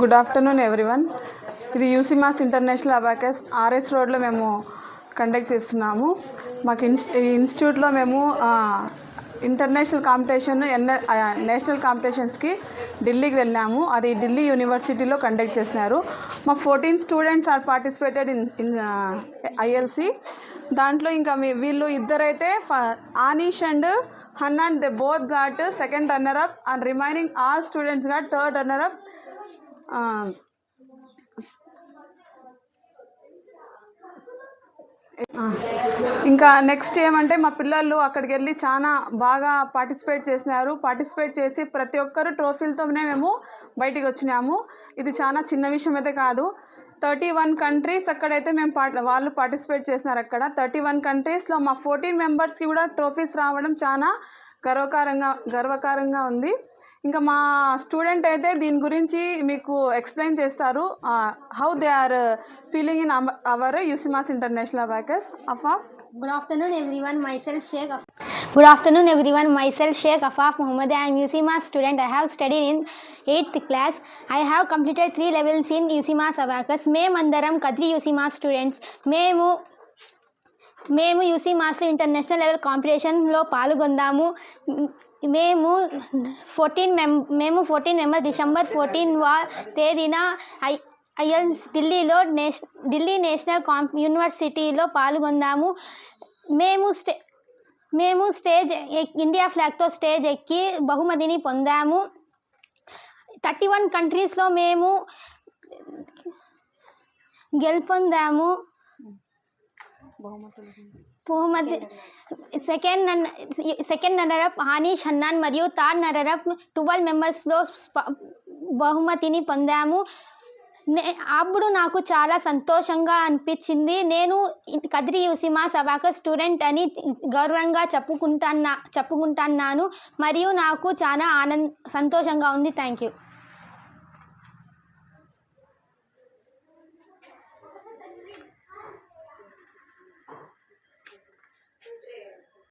Good afternoon everyone ఇది UCMAS international abacus RS రోడ్లో మేము కండక్ట్ చేస్తున్నాము. మాకు ఇన్స్ ఈ ఇన్స్టిట్యూట్లో మేము ఇంటర్నేషనల్ కాంపిటీషన్ ఎన్ నేషనల్ కాంపిటీషన్స్కి ఢిల్లీకి వెళ్ళాము. అది ఢిల్లీ యూనివర్సిటీలో కండక్ట్ చేసినారు. మా fourteen students are participated in in ILC దాంట్లో ఇంకా మీ వీళ్ళు ఇద్దరైతే ఫ- Aneesh and Hannan they both got second runner up and remaining all students got third runner up ఇంకా నెక్స్ట్ ఏమంటే మా పిల్లలు అక్కడికి వెళ్ళి చాలా బాగా పార్టిసిపేట్ చేసినారు. పార్టిసిపేట్ చేసి ప్రతి ఒక్కరు ట్రోఫీలతోనే మేము బయటికి వచ్చినాము. ఇది చాలా చిన్న విషయం అయితే కాదు. థర్టీ వన్ కంట్రీస్ అక్కడైతే మేము పార్ట్ వాళ్ళు పార్టిసిపేట్ చేసినారు అక్కడ. థర్టీ వన్ కంట్రీస్లో మా ఫోర్టీన్ మెంబర్స్కి కూడా ట్రోఫీస్ రావడం చాలా గర్వకారంగా గర్వకారంగా ఉంది. ఇంకా మా స్టూడెంట్ అయితే దీని గురించి మీకు ఎక్స్ప్లెయిన్ చేస్తారు. How they are feeling in our UCMAS international abacus of of good afternoon everyone myself Shaikh good afternoon everyone myself Shaikh Afaf Mohammed I'm UCMAS student I have study in eighth class I have completed three levels in UCMAS abacus మేమందరం Kadri యూసిమాస్ students మేము మేము UC Maslow international level కాంపిటీషన్లో పాల్గొందాము. మేము fourteen మెం మేము fourteen member December fourteen వా తేదీన I IELTS ఢిల్లీలో నేష్ ఢిల్లీ నేషనల్ కాం యూనివర్సిటీలో పాల్గొందాము. మేము స్టే మేము స్టేజ్ ఎక్- ఇండియా ఫ్లాగ్తో స్టేజ్ ఎక్కి బహుమతిని పొందాము. థర్టీ వన్ కంట్రీస్లో మేము గెలుపొందాము. బహుమతి సెకండ్ సెకండ్ నరరప్ హానీష్ హన్నాన్ మరియు థర్డ్ నరరప్ ట్వెల్వ్ మెంబర్స్లో బహుమతిని పొందాము. నే అప్పుడు నాకు చాలా సంతోషంగా అనిపించింది. నేను కద్రి యూసిమా సభాక స్టూడెంట్ అని గౌరవంగా చెప్పుకుంటాన్నా చెప్పుకుంటున్నాను. మరియు నాకు చాలా ఆనంద సంతోషంగా ఉంది. Thank you